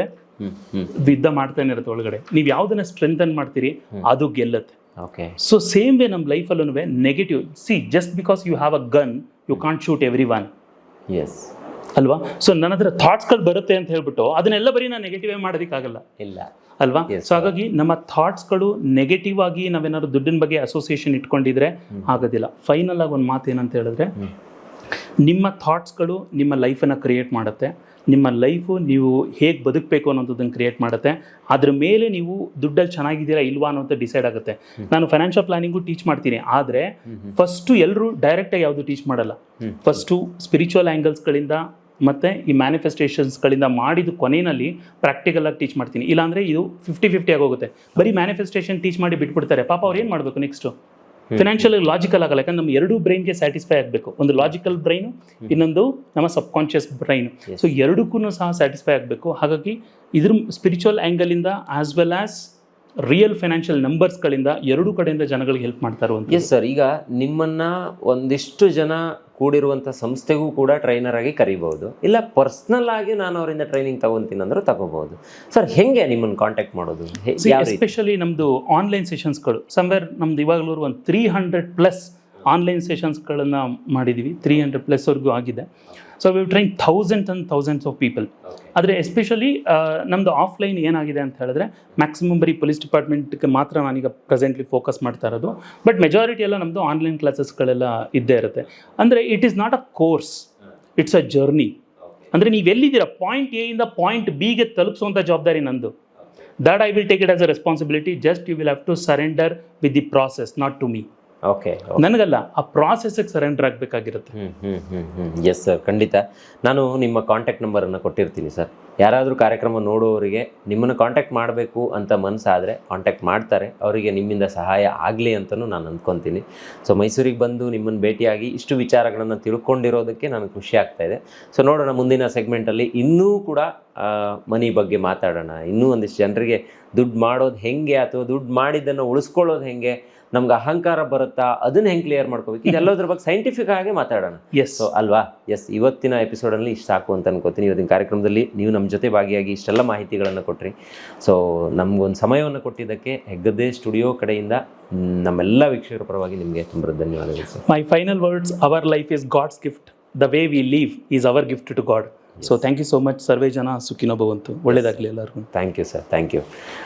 ಯುದ್ಧ ಮಾಡ್ತಾನೆ ಇರುತ್ತೆ ಒಳಗಡೆ. ನೀವು ಯಾವ್ದನ್ನ ಸ್ಟ್ರೆಂಥನ್ ಮಾಡ್ತೀರಿ ಅದು ಗೆಲ್ಲತ್ತೆ. ಓಕೆ ಸೊ ಸೇಮ್ ವೇ ನಮ್ಮ ಲೈಫಲ್ಲೂ negative see just because you have a gun you can't shoot every one yes ಅಲ್ವಾ? ಸೊ ನನ್ನ ಹತ್ರ ಥಾಟ್ಸ್ಗಳು ಬರುತ್ತೆ ಅಂತ ಹೇಳ್ಬಿಟ್ಟು ಅದನ್ನೆಲ್ಲ ಬರೀ ನಾನು ನೆಗೆಟಿವೇ ಮಾಡೋದಕ್ಕಾಗಲ್ಲ. ಇಲ್ಲ. ಅಲ್ವಾ? ಸೊ ಹಾಗಾಗಿ ನಮ್ಮ ಥಾಟ್ಸ್ಗಳು ನೆಗೆಟಿವ್ ಆಗಿ ನಾವೇನಾದ್ರು ದುಡ್ಡಿನ ಬಗ್ಗೆ ಅಸೋಸಿಯೇಷನ್ ಇಟ್ಕೊಂಡಿದ್ರೆ ಆಗೋದಿಲ್ಲ. ಫೈನಲ್ ಆಗಿ ಒಂದು ಮಾತು ಏನಂತ ಹೇಳಿದ್ರೆ. ನಿಮ್ಮ ಥಾಟ್ಸ್ಗಳು ನಿಮ್ಮ ಲೈಫನ್ನು ಕ್ರಿಯೇಟ್ ಮಾಡುತ್ತೆ. ನಿಮ್ಮ ಲೈಫು ನೀವು ಹೇಗೆ ಬದುಕಬೇಕು ಅನ್ನೋದನ್ನು ಕ್ರಿಯೇಟ್ ಮಾಡುತ್ತೆ. ಅದ್ರ ಮೇಲೆ ನೀವು ದುಡ್ಡಲ್ಲಿ ಚೆನ್ನಾಗಿದ್ದೀರಾ ಇಲ್ವಾ ಅನ್ನೋಂಥ ಡಿಸೈಡ್ ಆಗುತ್ತೆ. ನಾನು ಫೈನಾನ್ಷಿಯಲ್ ಪ್ಲಾನಿಂಗು ಟೀಚ್ ಮಾಡ್ತೀನಿ. ಆದರೆ ಫಸ್ಟು ಎಲ್ಲರೂ ಡೈರೆಕ್ಟಾಗಿ ಯಾವುದು ಟೀಚ್ ಮಾಡಲ್ಲ. ಫಸ್ಟು ಸ್ಪಿರಿಚುವಲ್ ಆ್ಯಂಗಲ್ಸ್ಗಳಿಂದ ಮತ್ತು ಈ ಮ್ಯಾನಿಫೆಸ್ಟೇಷನ್ಸ್ಗಳಿಂದ ಮಾಡಿದ ಕೊನೆಯಲ್ಲಿ ಪ್ರಾಕ್ಟಿಕಲ್ ಆಗಿ ಟೀಚ್ ಮಾಡ್ತೀನಿ. ಇಲ್ಲಾಂದರೆ ಇದು ಫಿಫ್ಟಿ ಫಿಫ್ಟಿ ಆಗೋಗುತ್ತೆ ಬರೀ ಮ್ಯಾನಿಫೆಸ್ಟೇಷನ್ ಟೀಚ್ ಮಾಡಿ ಬಿಟ್ಬಿಡ್ತಾರೆ. ಪಾಪ ಅವ್ರು ಏನು ಮಾಡಬೇಕು ನೆಕ್ಸ್ಟು ಫಿನಾನ್ಷಿಯಲ್ ಲಾಜಿಕಲ್ ಆಗಲ್ಲ ಯಾಕಂದ್ರೆ ನಮ್ಮ ಎರಡೂ ಬ್ರೈನ್ಗೆ ಸ್ಯಾಟಿಸ್ಫೈ ಆಗಬೇಕು. ಒಂದು ಲಾಜಿಕಲ್ ಬ್ರೈನು ಇನ್ನೊಂದು ನಮ್ಮ ಸಬ್ ಕಾನ್ಷಿಯಸ್ ಬ್ರೈನ್ ಸೊ ಎರಡಕ್ಕೂ ಸಹ ಸ್ಯಾಟಿಸ್ಫೈ ಆಗಬೇಕು. ಹಾಗಾಗಿ ಇದ್ರ spiritual ಆ್ಯಂಗಲಿಂದ as well as real financial ನಂಬರ್ಸ್ಗಳಿಂದ ಎರಡು ಕಡೆಯಿಂದ ಜನಗಳಿಗೆ ಹೆಲ್ಪ್ ಮಾಡ್ತಾ ಅಂತ ಎಸ್ ಸರ್ ಈಗ ನಿಮ್ಮನ್ನ ಒಂದಿಷ್ಟು ಜನ ಕೂಡಿರುವಂಥ ಸಂಸ್ಥೆಗೂ ಕೂಡ ಟ್ರೈನರ್ ಆಗಿ ಕರಿಬಹುದು. ಇಲ್ಲ ಪರ್ಸ್ನಲ್ ಆಗಿ ನಾನು ಅವರಿಂದ ಟ್ರೈನಿಂಗ್ ತಗೊಂತೀನಿ ಅಂದ್ರೆ ತಗೋಬಹುದು. ಸರ್ ಹೆಂಗೆ ನಿಮ್ಮನ್ನು ಕಾಂಟ್ಯಾಕ್ಟ್ ಮಾಡೋದು? ಎಸ್ಪೆಷಲಿ ನಮ್ಮದು ಆನ್ಲೈನ್ ಸೆಷನ್ಸ್ಗಳು ಸಮ್ವೇರ್ ನಮ್ದು ಇವಾಗಲೂ ಒಂದು ತ್ರೀ ಹಂಡ್ರೆಡ್ ಪ್ಲಸ್ ಆನ್ಲೈನ್ ಸೆಷನ್ಸ್ಗಳನ್ನು ಮಾಡಿದ್ದೀವಿ ತ್ರೀ ಹಂಡ್ರೆಡ್ ಪ್ಲಸ್ವರೆಗೂ ಆಗಿದೆ. So we train thousands and thousands of people ಆದರೆ ಎಸ್ಪೆಷಲಿ ನಮ್ಮದು ಆಫ್ಲೈನ್ ಏನಾಗಿದೆ ಅಂತ ಹೇಳಿದ್ರೆ ಮ್ಯಾಕ್ಸಿಮಮ್ ಬರೀ ಪೊಲೀಸ್ ಡಿಪಾರ್ಟ್ಮೆಂಟ್ಗೆ ಮಾತ್ರ ನಾನೀಗ ಪ್ರೆಸೆಂಟ್ಲಿ ಫೋಕಸ್ ಮಾಡ್ತಾ ಇರೋದು. ಬಟ್ ಮೆಜಾರಿಟಿ ಎಲ್ಲ ನಮ್ಮದು ಆನ್ಲೈನ್ ಕ್ಲಾಸಸ್ಗಳೆಲ್ಲ ಇದ್ದೇ ಇರುತ್ತೆ. ಅಂದರೆ it is not a course it's a journey ಅಂದರೆ ನೀವು ಎಲ್ಲಿದ್ದೀರಾ? ಪಾಯಿಂಟ್ ಎ ಇಂದ ಪಾಯಿಂಟ್ ಬಿಗೆ ತಲುಪಿಸುವಂಥ ಜವಾಬ್ದಾರಿ ನಂದು. That I will take it as a responsibility just you will have to surrender with the process not to me okay ನನಗಲ್ಲ ಆ ಪ್ರಾಸೆಸ್ಗೆ ಸರೆಂಡರ್ ಆಗಬೇಕಾಗಿರುತ್ತೆ. ಎಸ್ ಸರ್ ಖಂಡಿತ. ನಾನು ನಿಮ್ಮ ಕಾಂಟ್ಯಾಕ್ಟ್ ನಂಬರನ್ನು ಕೊಟ್ಟಿರ್ತೀನಿ ಸರ್ ಯಾರಾದರೂ ಕಾರ್ಯಕ್ರಮ ನೋಡುವವರಿಗೆ ನಿಮ್ಮನ್ನು ಕಾಂಟ್ಯಾಕ್ಟ್ ಮಾಡಬೇಕು ಅಂತ ಮನಸ್ಸಾದರೆ ಕಾಂಟ್ಯಾಕ್ಟ್ ಮಾಡ್ತಾರೆ. ಅವರಿಗೆ ನಿಮ್ಮಿಂದ ಸಹಾಯ ಆಗಲಿ ಅಂತಲೂ ನಾನು ಅಂದ್ಕೊತೀನಿ. ಸೊ ಮೈಸೂರಿಗೆ ಬಂದು ನಿಮ್ಮನ್ನು ಭೇಟಿಯಾಗಿ ಇಷ್ಟು ವಿಚಾರಗಳನ್ನು ತಿಳ್ಕೊಂಡಿರೋದಕ್ಕೆ ನನಗೆ ಖುಷಿ ಆಗ್ತಾ ಇದೆ. ಸೊ ನೋಡೋಣ ಮುಂದಿನ ಸೆಗ್ಮೆಂಟಲ್ಲಿ ಇನ್ನೂ ಕೂಡ ಮನಿ ಬಗ್ಗೆ ಮಾತಾಡೋಣ. ಇನ್ನೂ ಒಂದಿಷ್ಟು ಜನರಿಗೆ ದುಡ್ಡು ಮಾಡೋದು ಹೆಂಗೆ ಅಥವಾ ದುಡ್ಡು ಮಾಡಿದ್ದನ್ನು ಉಳಿಸ್ಕೊಳ್ಳೋದು ಹೆಂಗೆ? ನಮ್ಗೆ ಅಹಂಕಾರ ಬರುತ್ತಾ ಅದನ್ನ ಹೆಂಗೆ ಕ್ಲಿಯರ್ ಮಾಡ್ಕೋಬೇಕು? ಇದೆಲ್ಲದ್ರ ಬಗ್ಗೆ ಸೈಂಟಿಫಿಕ್ ಆಗಿ ಮಾತಾಡೋಣ. ಎಸ್ ಸೊ ಅಲ್ವಾ? ಎಸ್ ಇವತ್ತಿನ ಎಪಿಸೋಡಲ್ಲಿ ಇಷ್ಟು ಸಾಕು ಅಂತ ಅನ್ಕೋತೀನಿ. ಇವತ್ತಿನ ಕಾರ್ಯಕ್ರಮದಲ್ಲಿ ನೀವು ನಮ್ಮ ಜೊತೆ ಭಾಗಿಯಾಗಿ ಇಷ್ಟೆಲ್ಲ ಮಾಹಿತಿಗಳನ್ನು ಕೊಟ್ರಿ. ಸೊ ನಮಗೊಂದು ಸಮಯವನ್ನು ಕೊಟ್ಟಿದ್ದಕ್ಕೆ ಹೆಗ್ಗದ್ದೆ ಸ್ಟುಡಿಯೋ ಕಡೆಯಿಂದ ನಮ್ಮೆಲ್ಲ ವೀಕ್ಷಕರ ಪರವಾಗಿ ನಿಮಗೆ ತುಂಬ ಧನ್ಯವಾದಗಳು sir my final words our life is God's gift the way we live is our gift to God so thank you so much ಸರ್ವೇ ಜನ ಸುಖಿನೋ ಭವಂತು ಒಳ್ಳೇದಾಗಲಿ ಎಲ್ಲರಿಗೂ. Thank you sir thank you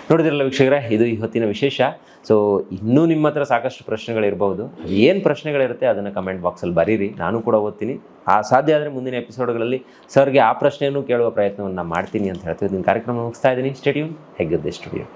ನೋಡಿದ್ರಲ್ಲ ವೀಕ್ಷಕರೇ ಇದು ಇವತ್ತಿನ ವಿಶೇಷ. ಸೊ ಇನ್ನೂ ನಿಮ್ಮ ಹತ್ರ ಸಾಕಷ್ಟು ಪ್ರಶ್ನೆಗಳಿರ್ಬೋದು. ಏನು ಪ್ರಶ್ನೆಗಳಿರುತ್ತೆ ಅದನ್ನು ಕಮೆಂಟ್ ಬಾಕ್ಸಲ್ಲಿ ಬರೀರಿ. ನಾನು ಕೂಡ ಓದ್ತೀನಿ. ಆ ಸಾಧ್ಯ ಆದರೆ ಮುಂದಿನ ಎಪಿಸೋಡ್ಗಳಲ್ಲಿ ಸರ್ಗೆ ಆ ಪ್ರಶ್ನೆಯನ್ನು ಕೇಳುವ ಪ್ರಯತ್ನವನ್ನು ಮಾಡ್ತೀನಿ ಅಂತ ಹೇಳ್ತೀವಿ ನಿಮ್ಮ ಕಾರ್ಯಕ್ರಮ ಮುಗಿಸ್ತಾ ಇದ್ದೀನಿ. Stadium Heggadde studio